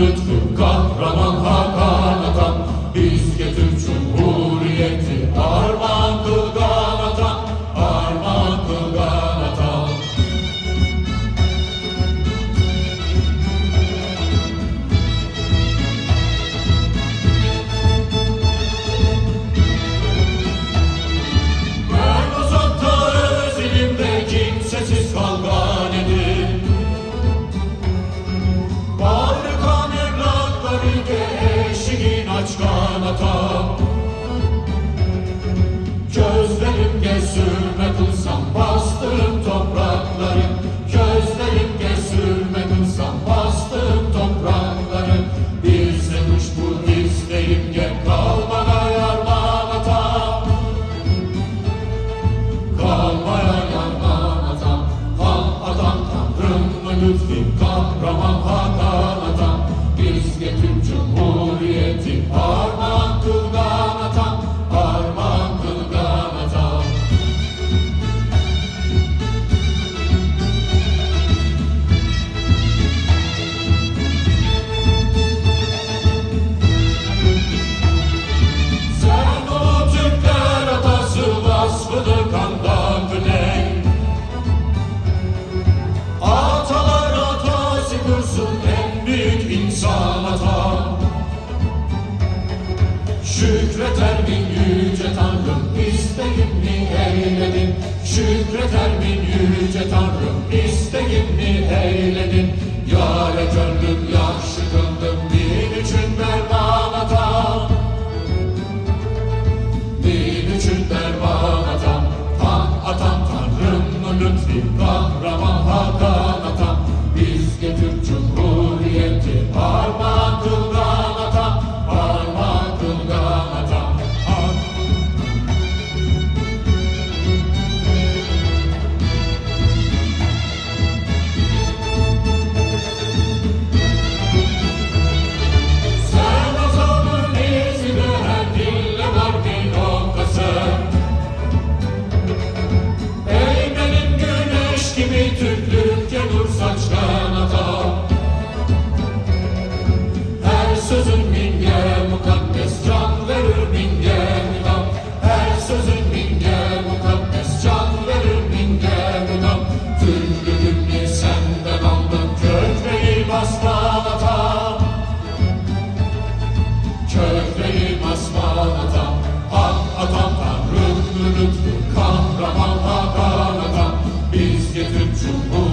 lütfun kahraman hakim lütfi kahraman han yüce Tanrım isteğimi eyledin? Şükreder min yüce Tanrım isteğimi eyledin? Yâre gönlüm yaxşı kıldım din için derman atam Din için derman atam Han atam Tanrım lütfi Nosso bom